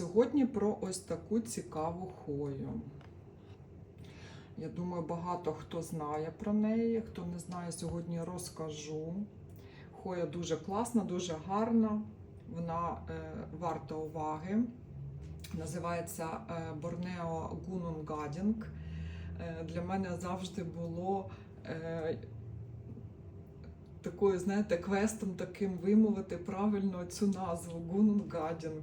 Сьогодні про ось таку цікаву хою. Я думаю, багато хто знає про неї. Хто не знає, сьогодні розкажу. Хоя дуже класна, дуже гарна. Вона е, варта уваги. Називається Borneo Gunungading. Е, для мене завжди було е, такою, знаєте, квестом таким вимовити правильно цю назву Gunungading.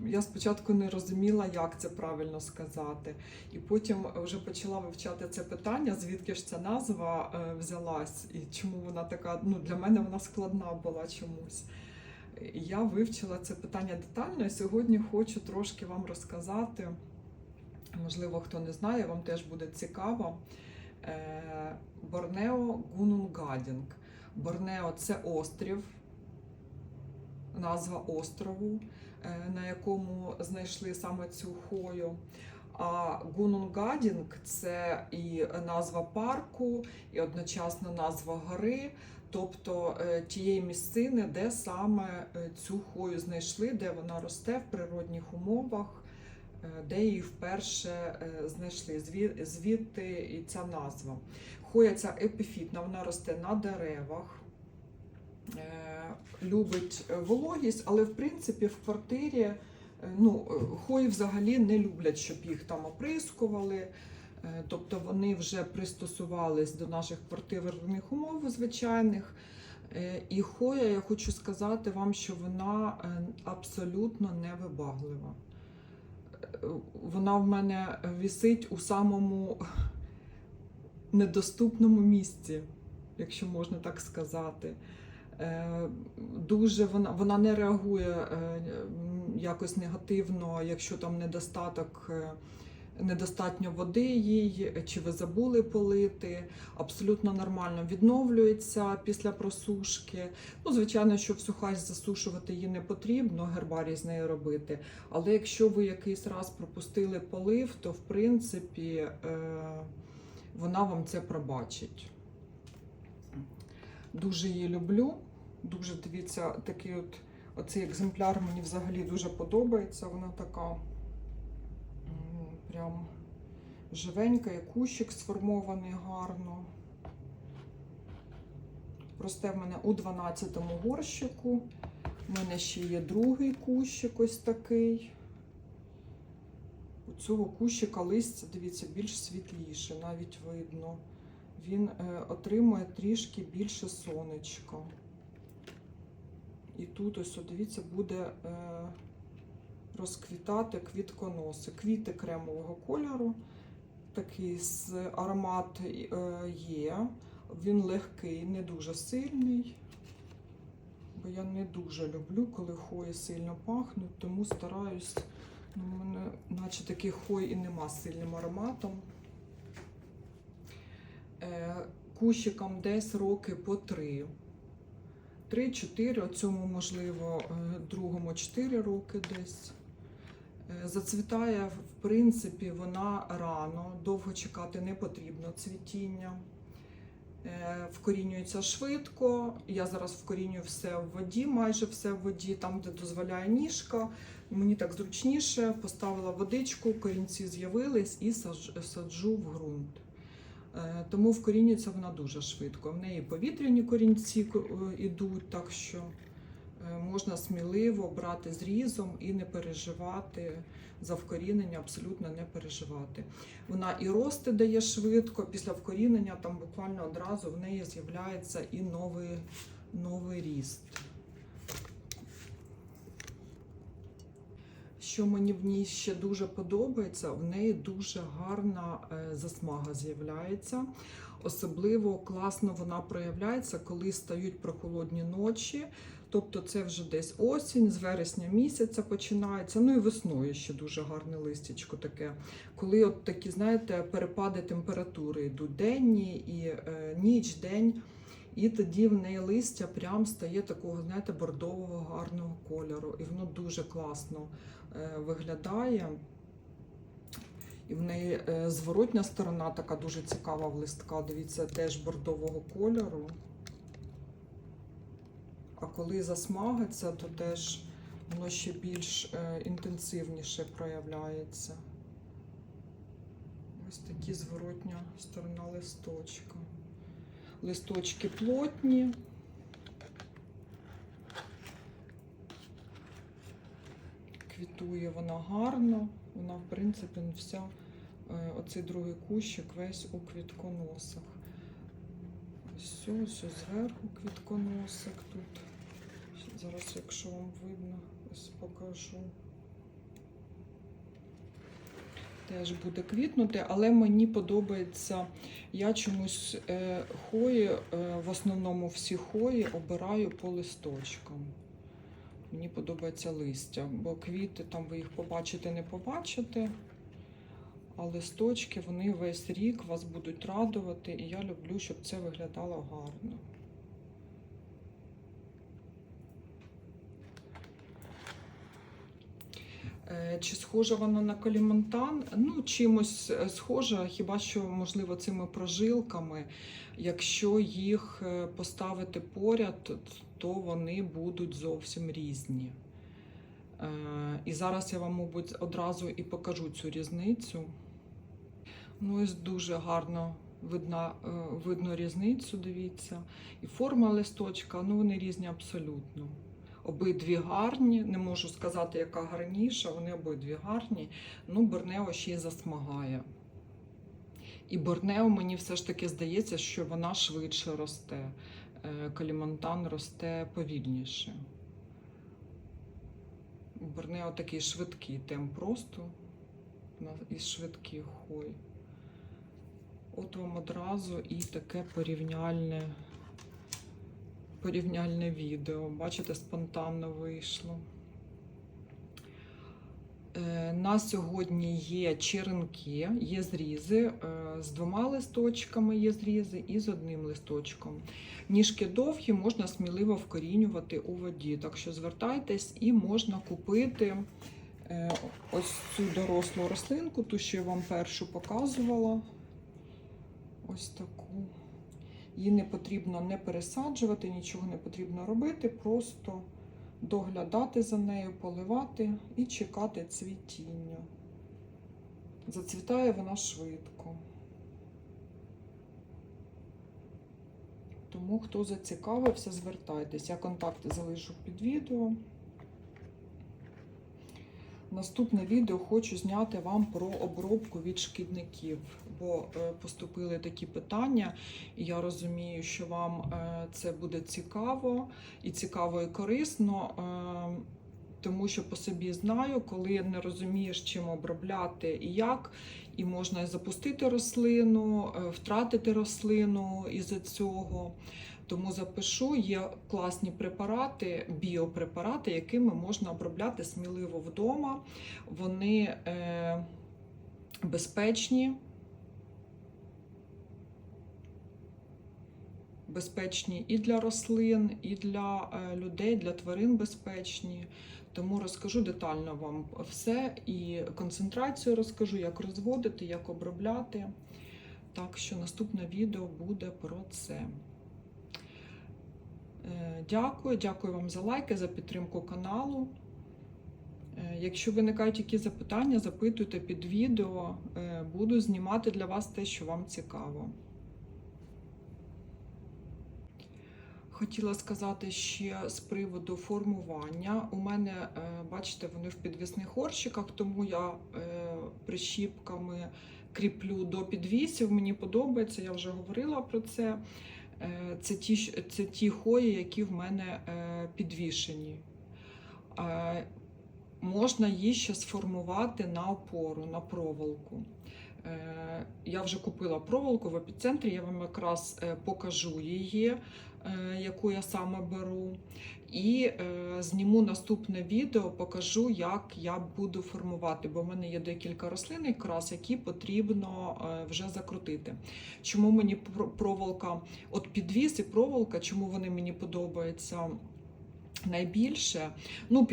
Я спочатку не розуміла, як це правильно сказати, і потім вже почала вивчати це питання, звідки ж ця назва е, взялась, і чому вона така. Ну для мене вона складна була чомусь. Я вивчила це питання детально, і сьогодні хочу трошки вам розказати. Можливо, хто не знає, вам теж буде цікаво. Е, Борнео Гунунгадінг. Борнео це острів, назва острову, на якому знайшли саме цю хою. А Гунунгадінг це і назва парку, і одночасно назва гори, тобто е, тієї місцини, де саме е, цю хою знайшли, де вона росте в природних умовах, е, де її вперше е, знайшли. Звідти і ця назва. Хоя ця епіфітна, вона росте на деревах, е, любить е, вологість, але в принципі в квартирі е, ну, е, хої взагалі не люблять, щоб їх там оприскували. Тобто вони вже пристосувались до наших квартирних умов звичайних. І хоя, я хочу сказати вам, що вона абсолютно невибаглива. Вона в мене вісить у самому недоступному місці, якщо можна так сказати. Е, Дуже вона, вона не реагує е, якось негативно, якщо там недостаток. е, Недостатньо води їй, чи ви забули полити, абсолютно нормально відновлюється після просушки. Ну, звичайно, що в сухач засушувати її не потрібно, гербарій з нею робити. Але якщо ви якийсь раз пропустили полив, то в принципі вона вам це пробачить. Дуже її люблю. Дуже дивіться, такий от оцей екземпляр мені взагалі дуже подобається. Вона така прям живенька, і кущик сформований гарно. Росте в мене у 12-му горщику. У мене ще є другий кущик ось такий. У цього кущика листя, дивіться, більш світліше, навіть видно. Він е, отримує трішки більше сонечка. І тут ось, дивіться, буде е, розквітати квітконоси. Квіти кремового кольору. Такий аромат е, є. Він легкий, не дуже сильний. Бо я не дуже люблю, коли хої сильно пахнуть, тому стараюсь. Ну, мене наче таких хой і нема сильним ароматом. Е, Кущикам десь роки по три. Три-чотири, цьому, можливо, е, другому 4 роки десь. Е, Зацвітає, в принципі, вона рано, довго чекати не потрібно цвітіння. Е, Вкорінюється швидко. Я зараз вкорінюю все в воді, майже все в воді, там, де дозволяє ніжка. Мені так зручніше, поставила водичку, корінці з'явились і саджу в ґрунт. Е, Тому вкорінюється вона дуже швидко. В неї повітряні корінці йдуть, так що е, можна сміливо брати зрізом і не переживати за вкорінення, абсолютно не переживати. Вона і рости дає швидко, після вкорінення там буквально одразу в неї з'являється і новий, новий ріст. Що мені в ній ще дуже подобається, в неї дуже гарна е, засмага з'являється. Особливо класно вона проявляється, коли стають прохолодні ночі. Тобто це вже десь осінь, з вересня місяця починається. Ну і весною ще дуже гарне листячко таке. Коли от такі, знаєте, перепади температури йдуть денні і е, ніч, день. І тоді в неї листя прям стає такого, знаєте, бордового гарного кольору. І воно дуже класно е, виглядає. І в неї е, зворотня сторона така дуже цікава в листка. Дивіться, теж бордового кольору. А коли засмагиться, то теж воно ще більш е, інтенсивніше проявляється. Ось такі зворотня сторона листочка. Листочки плотні. Квітує вона гарно. Вона, в принципі, вся е, оцей другий кущик весь у квітконосах. Ось ось зверху квітконосик тут. Зараз, якщо вам видно, ось покажу. Теж буде квітнути, але мені подобається, я чомусь е, хої, е, в основному всі хої обираю по листочкам. Мені подобається листя, бо квіти там ви їх побачите, не побачите. А листочки вони весь рік вас будуть радувати, і я люблю, щоб це виглядало гарно. Чи схожа вона на калімантан? Ну, чимось е, схожа, хіба що, можливо, цими прожилками. Якщо їх е, поставити поряд, то вони будуть зовсім різні. Е, І зараз я вам, мабуть, одразу і покажу цю різницю. Ну, ось дуже гарно видно, видно різницю, дивіться. І форма листочка, ну вони різні абсолютно. Обидві гарні, не можу сказати, яка гарніша, вони обидві гарні. Ну, Борнео ще й засмагає. І Борнео мені все ж таки здається, що вона швидше росте. Е, Калімантан росте повільніше. Борнео такий швидкий темп просто на- із швидких хой. От вам одразу і таке порівняльне, порівняльне відео. Бачите, спонтанно вийшло. Е, На сьогодні є черенки, є зрізи е, з двома листочками, є зрізи і з одним листочком. Ніжки довгі, можна сміливо вкорінювати у воді. Так що звертайтесь і можна купити е, ось цю дорослу рослинку, ту, що я вам першу показувала. Ось таку. Її не потрібно не пересаджувати, нічого не потрібно робити, просто доглядати за нею, поливати і чекати цвітіння. Зацвітає вона швидко. Тому, хто зацікавився, звертайтесь. Я контакти залишу під відео. Наступне відео хочу зняти вам про обробку від шкідників, бо е, поступили такі питання, і я розумію, що вам е, це буде цікаво і цікаво і корисно, е, тому що по собі знаю, коли не розумієш, чим обробляти і як, і можна запустити рослину, втратити рослину із-за цього. Тому запишу, є класні препарати, біопрепарати, якими можна обробляти сміливо вдома. Вони е, безпечні. Безпечні і для рослин, і для е, людей, для тварин безпечні. Тому розкажу детально вам все і концентрацію розкажу, як розводити, як обробляти. Так що наступне відео буде про це. Е, Дякую, дякую вам за лайки, за підтримку каналу. Е, Якщо виникають якісь запитання, запитуйте під відео. Е, Буду знімати для вас те, що вам цікаво. Хотіла сказати ще з приводу формування. У мене, бачите, вони в підвісних горщиках, тому я прищіпками кріплю до підвісів. Мені подобається, я вже говорила про це. Е, Це ті, це ті хої, які в мене е, підвішені. Можна її ще сформувати на опору, на проволоку. Е, Я вже купила проволоку в епіцентрі, я вам якраз покажу її, яку я саме беру. І е, зніму наступне відео, покажу, як я буду формувати, бо в мене є декілька рослин, якраз які потрібно е, вже закрутити. Чому мені проволока, от підвіс і проволока, чому вони мені подобаються? Найбільше, ну,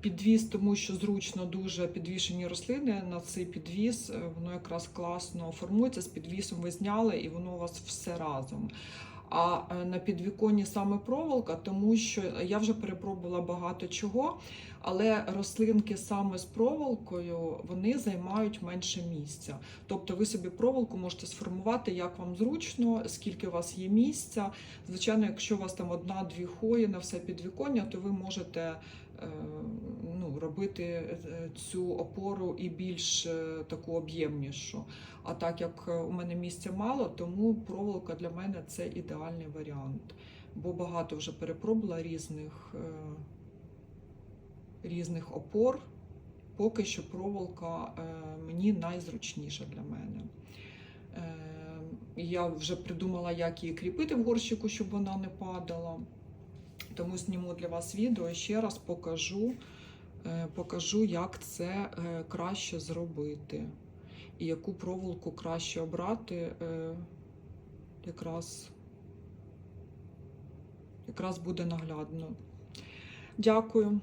підвіз, тому що зручно дуже підвішені рослини на цей підвіз, е, воно якраз класно формується. З підвісом ви зняли, і воно у вас все разом. А е, на підвіконні саме проволока, тому що я вже перепробувала багато чого, але рослинки саме з проволокою вони займають менше місця. Тобто ви собі проволоку можете сформувати, як вам зручно, скільки у вас є місця. Звичайно, якщо у вас там одна-дві хої на все підвіконня, то ви можете ну, робити е, цю опору і більш е, таку об'ємнішу. А так як е, у мене місця мало, тому проволока для мене це ідеальний варіант. Бо багато вже перепробувала різних, е, різних опор. Поки що проволока е, мені найзручніша для мене. Е, Я вже придумала, як її кріпити в горщику, щоб вона не падала. Тому зніму для вас відео і ще раз покажу, е, покажу, як це е, краще зробити. І яку проволоку краще обрати, е, якраз, якраз буде наглядно. Дякую.